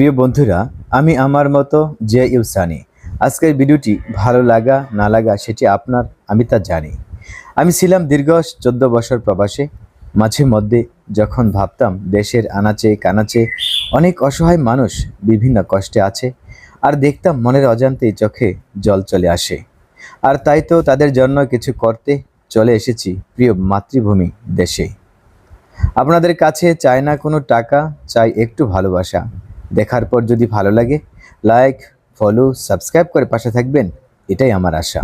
প্রিয় বন্ধুরা, আমি আমার মতো যে ইউসানি আজকের ভিডিওটি ভালো লাগা, না লাগা সেটি আপনার, আমি তা জানি। আমি ছিলাম দীর্ঘ চোদ্দ বছর প্রবাসে। মাঝে মধ্যে যখন ভাবতাম দেশের আনাচে, কানাচে অনেক অসহায় মানুষ বিভিন্ন কষ্টে আছে, আর দেখতাম মনের অজান্তেই চোখে জল চলে আসে। আর তাই তো তাদের জন্য কিছু করতে চলে এসেছি প্রিয় মাতৃভূমি দেশে। আপনাদের কাছে চায় না কোনো টাকা, চাই একটু ভালোবাসা। দেখার পর যদি ভালো লাগে লাইক ফলো সাবস্ক্রাইব করে পাশে থাকবেন। এটাই আমার আশা।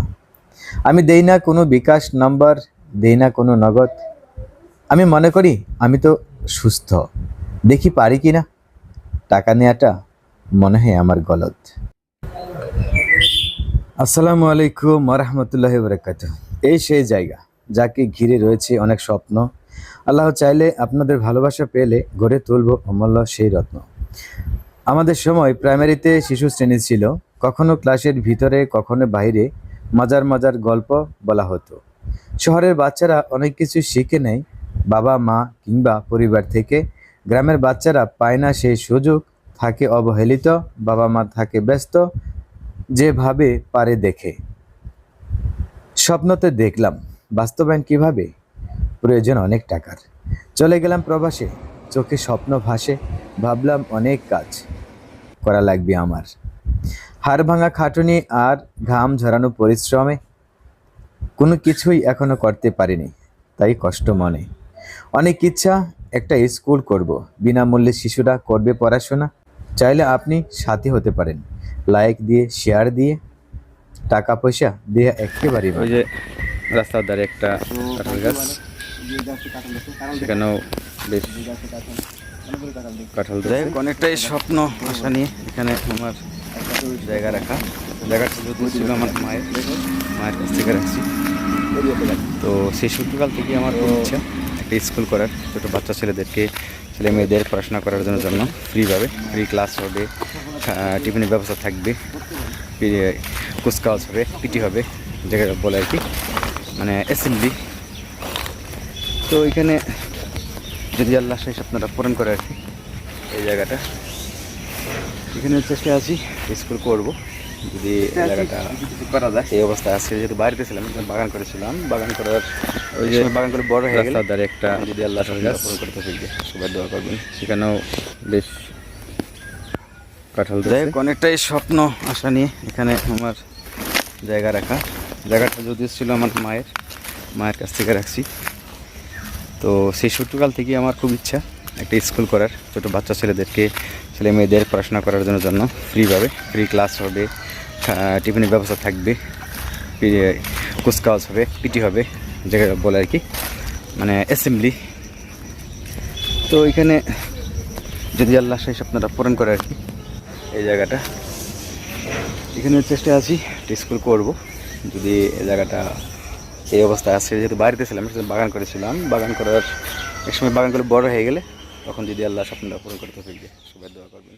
আমি দেই না কোনো বিকাশ নাম্বার, দেই না কোনো নগদ। আমি মনে করি আমি তো সুস্থ। দেখি পারি কি না টাকা নেওয়াটা মনে হয় আমার গলত। আসসালামু আলাইকুম রহমতুল্লাহ বরকাত এই সেই জায়গা যাকে ঘিরে রয়েছে অনেক স্বপ্ন। আল্লাহ চাইলে আপনাদের ভালোবাসা পেলে গড়ে তুলব অমূল্য সেই রত্ন। আমাদের সময় প্রাইমারিতে শিশু শ্রেণি ছিল। কখনো ক্লাসের ভিতরে, কখনো বাইরে মজার মজার গল্প বলা হতো। শহরের বাচ্চারা অনেক কিছু শিখে নেয়। বাবা, মা কিংবা পরিবার থেকে গ্রামের বাচ্চারা পায় না সেই সুযোগ। থাকে অবহেলিত, বাবা মা থাকে ব্যস্ত, যেভাবে পারে দেখে। স্বপ্নতে দেখলাম, বাস্তবায়ন কীভাবে? প্রয়োজন অনেক টাকার। চলে গেলাম প্রবাসে। চোখে স্বপ্ন ভাসে, ভাবলাম অনেক কাজ করা লাগবে আমার। হাড় ভাঙা খাটুনি আর ঘাম ঝরানো পরিশ্রমে কোনো কিছুই এখনও করতে পারিনি, তাই কষ্ট মনে। অনেক ইচ্ছা একটা স্কুল করব, বিনামূল্যে শিশুরা করবে পড়াশোনা। চাইলে আপনি সাথে হতে পারেন, লাইক দিয়ে, শেয়ার দিয়ে, টাকা পয়সা দিয়ে একেবারেই ওই যে রাস্তার ধারে একটা গাছ, সেখানেও কাঁঠাল যাই হোক, অনেকটাই স্বপ্ন আশা নিয়ে এখানে আমার জায়গা রাখা। জায়গাটা যদি ছিল আমার মায়ের মায়ের কাছ থেকে রাখছি। তো সেই ছোটকাল থেকে আমার খুব ইচ্ছা একটা স্কুল করার, ছোটো বাচ্চা ছেলেদেরকে, ছেলে মেয়েদের পড়াশোনা করার জন্য জন্য ফ্রিভাবে, ফ্রি ক্লাস হবে টিফিনের ব্যবস্থা থাকবে কুচকাওয়াজ হবে, পিটি হবে, যেটা বলে আর কি। মানে অ্যাসেম্বলি তো এখানে যদি আল্লাহ সেই স্বপ্নটা পূরণ করে আর কি এই জায়গাটা। এখানে চেষ্টা আছি স্কুল করব। যদি জায়গাটা করা যায়। এই অবস্থায় আছে যেহেতু বাড়িতে ছিলাম বাগান করেছিলাম। বাগান করার ওই যে বাগান করে বড় হয়ে গেল ধারে একটা যদি আল্লাহ পূরণ করতে শিখবে সবাই দোয়া করবেন। সেখানেও বেশ কাঁঠাল যাই অনেকটাই স্বপ্ন আশা নিয়ে এখানে আমার জায়গা রাখা। জায়গাটা যদিও ছিল আমার মায়ের মায়ের কাছ থেকে রাখছি। তো সেই ছোট্টকাল থেকে আমার খুব ইচ্ছা একটা স্কুল করার ছোটো বাচ্চা ছেলেদেরকে, ছেলে মেয়েদের পড়াশোনা করার জন্য জন্য ফ্রিভাবে ফ্রি ক্লাস হবে টিফিনের ব্যবস্থা থাকবে কুচকাওয়াজ হবে, পিটি হবে যেটা বলে আর কি মানে অ্যাসেম্বলি তো এখানে যদি আল্লাহ সেই স্বপ্নটা পূরণ করে আর কি, এই জায়গাটা। এখানে চেষ্টা আছি একটা স্কুল করব, যদি এই জায়গাটা এই অবস্থা আছে যেহেতু বাড়িতে ছিলাম সেদিন বাগান করেছিলাম। বাগান করার এক সময় বাগান করে বড় হয়ে গেলে তখন যদি আল্লাহ স্বপ্নটা পূরণ করতে ফিরবে সবাই দোয়া করবেন।